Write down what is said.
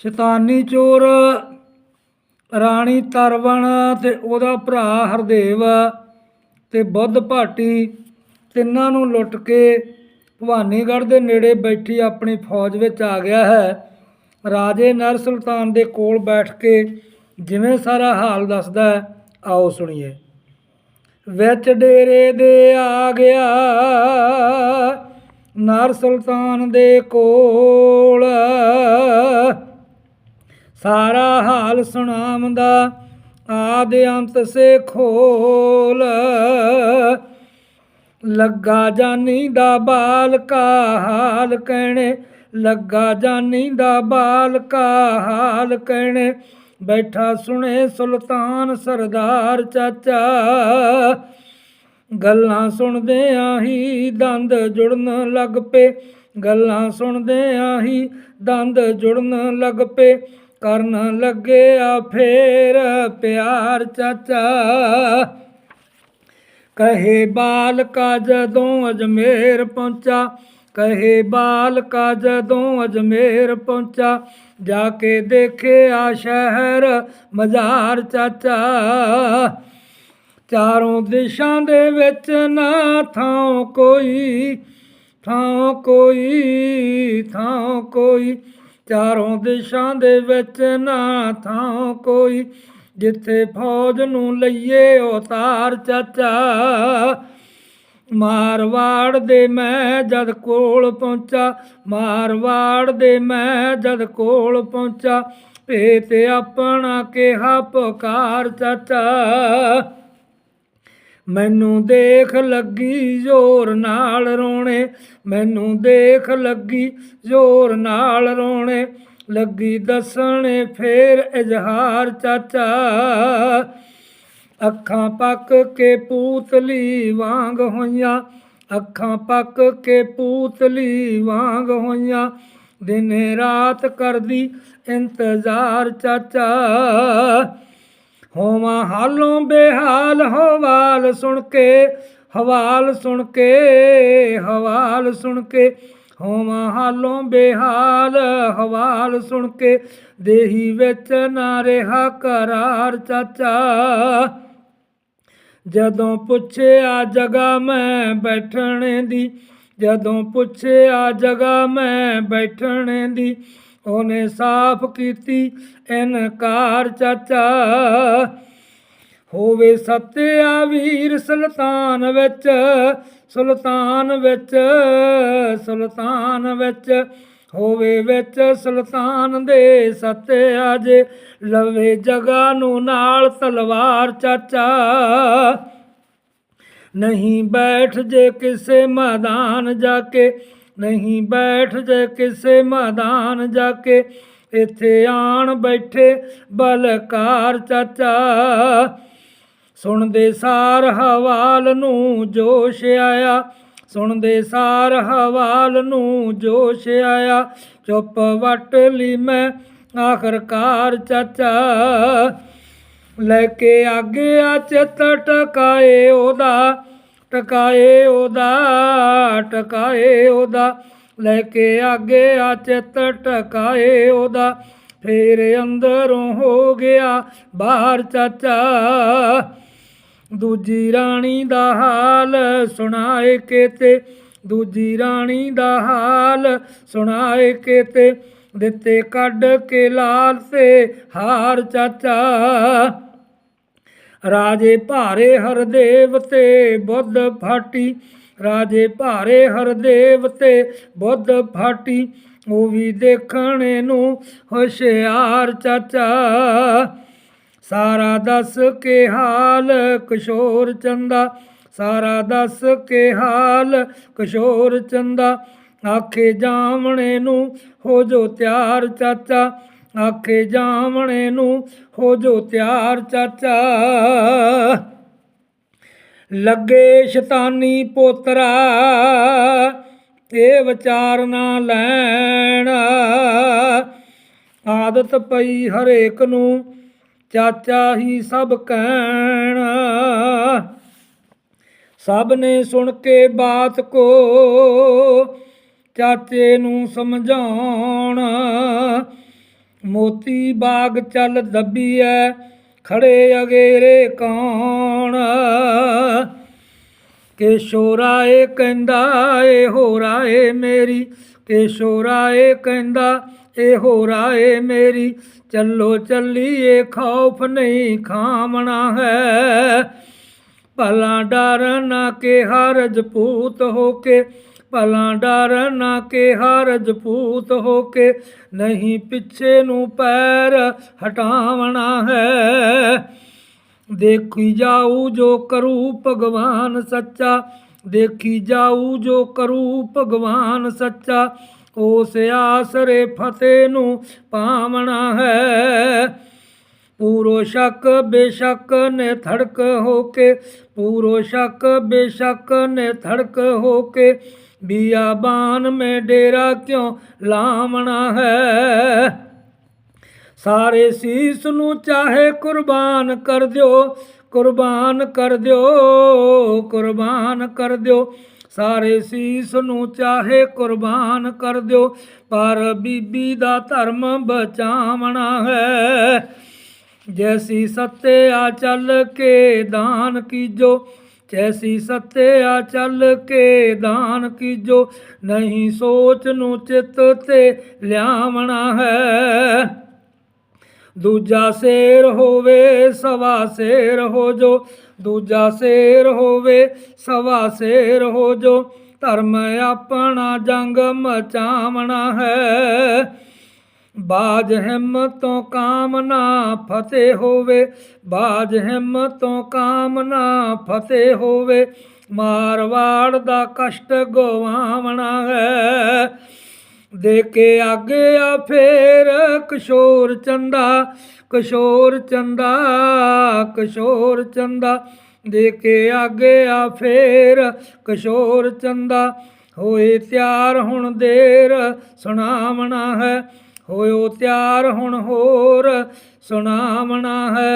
ਸ਼ੈਤਾਨੀ ਚੋਰ, ਰਾਣੀ ਤਰਵਣ ਤੇ ਉਹਦਾ ਭਰਾ ਹਰਦੇਵ ਤੇ ਬੁੱਧ ਭਾਟੀ ਤਿੰਨਾਂ ਨੂੰ ਲੁੱਟ ਕੇ ਭਵਾਨੀਗੜ੍ਹ ਦੇ ਨੇੜੇ ਬੈਠੀ ਆਪਣੀ ਫੌਜ ਵਿੱਚ ਆ ਗਿਆ ਹੈ। ਰਾਜੇ ਨਰ ਸੁਲਤਾਨ ਦੇ ਕੋਲ ਬੈਠ ਕੇ ਜਿਵੇਂ ਸਾਰਾ ਹਾਲ ਦੱਸਦਾ ਆਓ ਸੁਣੀਏ। ਵਿੱਚ ਡੇਰੇ ਦੇ ਆ ਗਿਆ ਨਰ ਸੁਲਤਾਨ ਦੇ ਕੋਲ। ਸਾਰਾ ਹਾਲ ਸੁਣਾਵੰਦਾ ਆਦ ਅੰਤ ਸੇ ਖੋਲ। ਲੱਗਾ ਜਾਨੀ ਦਾ ਬਾਲ ਹਾਲ ਕਹਿਣੇ, ਲੱਗਾ ਜਾਨੀ ਦਾ ਬਾਲ ਹਾਲ ਕਹਿਣੇ, ਬੈਠਾ ਸੁਣੇ ਸੁਲਤਾਨ ਸਰਦਾਰ ਚਾਚਾ। ਗੱਲਾਂ ਸੁਣਦੇ ਆਹੀ ਦੰਦ ਜੁੜਨ ਲੱਗ ਪਏ, ਗੱਲਾਂ ਸੁਣਦੇ ਆਹੀ ਦੰਦ ਜੁੜਨ ਲੱਗ ਪਏ। ਕਰਨ ਲੱਗਿਆ ਫੇਰ ਪਿਆਰ ਚਾਚਾ। ਕਹੇ ਬਾਲਕਾ ਜਦੋਂ ਅਜਮੇਰ ਪਹੁੰਚਾ, ਕਹੇ ਬਾਲਕਾ ਜਦੋਂ ਅਜਮੇਰ ਪਹੁੰਚਾ, ਜਾ ਕੇ ਦੇਖਿਆ ਸ਼ਹਿਰ ਮਜ਼ਾਰ ਚਾਚਾ। ਚਾਰੋਂ ਦਿਸ਼ਾਂ ਦੇ ਵਿੱਚ ਨਾ ਥਾਂ ਕੋਈ ਥਾਂ ਕੋਈ ਥਾਂ ਕੋਈ। ਚਾਰੋਂ ਦਿਸ਼ਾਂ ਦੇ ਵਿੱਚ ਨਾ ਥਾਂ ਕੋਈ, ਜਿੱਥੇ ਫੌਜ ਨੂੰ ਲਈਏ ਉਤਾਰ ਚਾਚਾ। ਮਾਰਵਾੜ ਦੇ ਮੈਂ ਜਦ ਕੋਲ ਪਹੁੰਚਾ, ਮਾਰਵਾੜ ਦੇ ਮੈਂ ਜਦ ਕੋਲ ਪਹੁੰਚਾ, ਭੇਤ ਆਪਣਾ ਕਿਹਾ ਪੁਕਾਰ ਚਾਚਾ। ਮੈਨੂੰ ਦੇਖ ਲੱਗੀ ਜ਼ੋਰ ਨਾਲ ਰੋਣੇ, ਮੈਨੂੰ ਦੇਖ ਲੱਗੀ ਜ਼ੋਰ ਨਾਲ ਰੋਣੇ, ਲੱਗੀ ਦੱਸਣੇ ਫੇਰ ਇਜ਼ਹਾਰ ਚਾਚਾ। ਅੱਖਾਂ ਪੱਕ ਕੇ ਪੂਤਲੀ ਵਾਂਗ ਹੋਈਆਂ, ਅੱਖਾਂ ਪੱਕ ਕੇ ਪੂਤਲੀ ਵਾਂਗ ਹੋਈਆਂ, ਦਿਨੇ ਰਾਤ ਕਰਦੀ ਇੰਤਜ਼ਾਰ ਚਾਚਾ। ਹੋਵਾਂ ਹਾਲੋਂ ਬੇਹਾਲ, ਹਵਾਲ ਸੁਣ ਕੇ, ਹਵਾਲ ਸੁਣ ਕੇ, ਹਵਾਲ ਸੁਣ ਕੇ, ਹੋਵਾਂ ਹਾਲੋਂ ਬੇਹਾਲ, ਹਵਾਲ ਸੁਣ ਕੇ, ਦੇਹੀ ਵਿੱਚ ਨਾ ਰਿਹਾ ਕਰਾਰ ਚਾਚਾ। ਜਦੋਂ ਪੁੱਛਿਆ ਜਗਾ ਮੈਂ ਬੈਠਣੇ ਦੀ, ਜਦੋਂ ਪੁੱਛਿਆ ਜਗਾ ਮੈਂ ਬੈਠਣੇ ਦੀ ਉਹਨੇ ਸਾਫ਼ ਕੀਤੀ, ਇਨਕਾਰ ਚਾਚਾ। ਹੋਵੇ ਸਤਿਆ ਵੀਰ ਸੁਲਤਾਨ ਵਿੱਚ ਸੁਲਤਾਨ ਵਿੱਚ ਸੁਲਤਾਨ ਵਿੱਚ, ਹੋਵੇ ਵਿੱਚ ਸੁਲਤਾਨ ਦੇ ਸਤਿਆ ਜੇ, ਲਵੇ ਜਗਾ ਨੂੰ ਨਾਲ ਤਲਵਾਰ ਚਾਚਾ। ਨਹੀਂ ਬੈਠ ਜੇ ਕਿਸੇ ਮੈਦਾਨ ਜਾ ਕੇ ਨਹੀਂ ਬੈਠ ਜੇ ਕਿਸੇ ਮੈਦਾਨ ਜਾ ਕੇ, ਇੱਥੇ ਆਣ ਬੈਠੇ ਬਲਕਾਰ ਚਾਚਾ। ਸੁਣਦੇ ਸਾਰ ਹਵਾਲ ਨੂੰ ਜੋਸ਼ ਆਇਆ, ਸੁਣਦੇ ਸਾਰ ਹਵਾਲ ਨੂੰ ਜੋਸ਼ ਆਇਆ। ਚੁੱਪ ਵਟ ਲਈ ਮੈਂ ਆਖਰਕਾਰ ਚਾਚਾ। ਲੈ ਕੇ ਆਗਿਆ ਆ ਚਿੱਤ ਟਕਾਏ ਉਹਦਾ ਟਕਾਏ ਉਹਦਾ ਟਕਾਏ ਉਹਦਾ, ਲੈ ਕੇ ਆਗੇ ਆ ਚਿੱਤ ਟਕਾਏ ਉਹਦਾ। ਫੇਰ ਅੰਦਰੋਂ ਹੋ ਗਿਆ ਬਾਹਰ ਚਾਚਾ। ਦੂਜੀ ਰਾਣੀ ਦਾ ਹਾਲ ਸੁਣਾਏ ਕੇ ਤੇ ਦੂਜੀ ਰਾਣੀ ਦਾ ਹਾਲ ਸੁਣਾਏ ਕੇ ਤੇ ਦਿੱਤੇ ਕੱਢ ਕੇ ਲਾਲ ਤੇ ਹਾਰ ਚਾਚਾ। ਰਾਜੇ ਭਾਰੇ ਹਰਦੇਵ ਤੇ ਬੁੱਧ ਫਾਟੀ। ਰਾਜੇ ਭਾਰੇ ਹਰਦੇਵ ਤੇ ਬੁੱਧ ਫਾਟੀ। ਉਹ ਵੀ ਦੇਖਣੇ ਨੂੰ ਹੁਸ਼ਿਆਰ ਚਾਚਾ। ਸਾਰਾ ਦੱਸ ਕੇ ਹਾਲ ਕਿਸ਼ੋਰ ਚੰਦਾ। ਸਾਰਾ ਦੱਸ ਕੇ ਹਾਲ ਕਿਸ਼ੋਰ ਚੰਦਾ। ਆਖੇ ਜਾਵਣੇ ਨੂੰ ਹੋ ਜੋ ਤਿਆਰ ਚਾਚਾ। ਆਖੇ ਜਾਵਣੇ ਨੂੰ, ਹੋ ਜੋ ਤਿਆਰ ਚਾਚਾ। ਲੱਗੇ ਸ਼ੈਤਾਨੀ ਪੋਤਰਾ, ਇਹ ਵਿਚਾਰ ਨਾ ਲੈਣ। ਆਦਤ ਪਈ ਹਰੇਕ ਨੂੰ, ਚਾਚਾ ਹੀ ਸਭ ਕਹਿਣ। ਸਭ ਨੇ ਸੁਣ ਕੇ ਬਾਤ ਕੋ, ਚਾਚੇ ਨੂੰ ਸਮਝਾਉਣ। ਮੋਤੀ ਬਾਗ ਚੱਲ ਦੱਬੀਐ, ਖੜੇ ਅਗੇਰੇ ਕੌਣ? ਕੇਸ਼ੋਰਾ ਏ ਕਹਿੰਦਾ ਏ ਹੋ ਰਾਏ ਮੇਰੀ। ਏ ਕਹਿੰਦਾ ਏ ਹੋ ਰਾਏ ਮੇਰੀ। ਚੱਲੋ ਚੱਲੀਏ, ਖੌਫ ਨਹੀਂ ਖਾਮਣਾ ਹੈ। ਭਲਾ ਡਰ ਨਾ ਕੇ ਹਰ ਜਪੂਤ ਹੋ ਕੇ। ਭਲਾ ਡਰ ਨਾ ਕੇ ਹਰ ਜਪੂਤ ਹੋ ਕੇ ਨਹੀਂ ਪਿੱਛੇ ਨੂੰ ਪੈਰ ਹਟਾਵਣਾ ਹੈ। ਦੇਖੀ ਜਾਊ ਜੋ ਕਰੂ ਭਗਵਾਨ ਸੱਚਾ, ਦੇਖੀ ਜਾਊ ਜੋ ਕਰੂ ਭਗਵਾਨ ਸੱਚਾ, ਉਸ ਆਸਰੇ ਫਤਿਹ ਨੂੰ ਪਾਵਣਾ ਹੈ। ਪੂਰੋ ਸ਼ੱਕ ਬੇਸ਼ੱਕ ਨੇ ਧੜਕ ਹੋ ਕੇ ਪੂਰੋ ਸ਼ੱਕ ਬੇਸ਼ੱਕ ਨੇ ਧੜਕ ਹੋ ਕੇ ਬਿਆਬਾਨ ਮੈਂ ਡੇਰਾ ਕਿਉਂ ਲਾਵਣਾ ਹੈ? ਸਾਰੇ ਸੀਸ ਨੂੰ ਚਾਹੇ ਕੁਰਬਾਨ ਕਰ ਦਿਓ, ਕੁਰਬਾਨ ਕਰ ਦਿਓ, ਕੁਰਬਾਨ ਕਰ ਦਿਓ। ਸਾਰੇ ਸੀਸ ਨੂੰ ਚਾਹੇ ਕੁਰਬਾਨ ਕਰ ਦਿਓ, ਪਰ ਬੀਬੀ ਦਾ ਧਰਮ ਬਚਾਵਣਾ ਹੈ। ਜੈਸੀ ਸੱਤਿਆ ਚੱਲ ਕੇ ਦਾਨ ਕੀਜੋ ਜੈਸੀ ਸਤਿਆ ਚੱਲ ਕੇ ਦਾਨ ਕੀਜੋ, ਨਹੀਂ ਸੋਚ ਨੂੰ ਚਿੱਤ ਤੇ ਲਿਆਵਣਾ ਹੈ। ਦੂਜਾ ਸ਼ੇਰ ਹੋਵੇ, ਸਵਾ ਸ਼ੇਰ ਹੋ ਜੋ ਦੂਜਾ ਸ਼ੇਰ ਹੋਵੇ, ਸਵਾ ਸ਼ੇਰ ਹੋ ਜੋ ਧਰਮ ਆਪਣਾ ਜੰਗ ਮਚਾਵਣਾ ਹੈ। ਬਾਜ ਹਿੰਮਤੋਂ ਕਾਮਨਾ ਫਤਿਹ ਹੋਵੇ, ਬਾਜ ਹਿੰਮਤੋਂ ਕਾਮਨਾ ਫਤਿਹ ਹੋਵੇ, ਮਾਰਵਾੜ ਦਾ ਕਸ਼ਟ ਗਵਾਵਣਾ ਹੈ। ਦੇ ਕੇ ਆਗੇ ਆ ਫੇਰ ਕਿਸ਼ੋਰ ਚੰਦਾ ਕਿਸ਼ੋਰ ਚੰਦਾ ਕਿਸ਼ੋਰ ਚੰਦਾ। ਦੇ ਕੇ ਆਗੇ ਆ ਫੇਰ ਕਿਸ਼ੋਰ ਚੰਦਾ, ਹੋਏ ਤਿਆਰ ਹੁਣ ਦੇਰ ਸੁਣਾਵਣਾ ਹੈ। ਹੋਇਓ ਤਿਆਰ ਹੁਣ ਹੋਰ ਸੁਣਾਵਣਾ ਹੈ।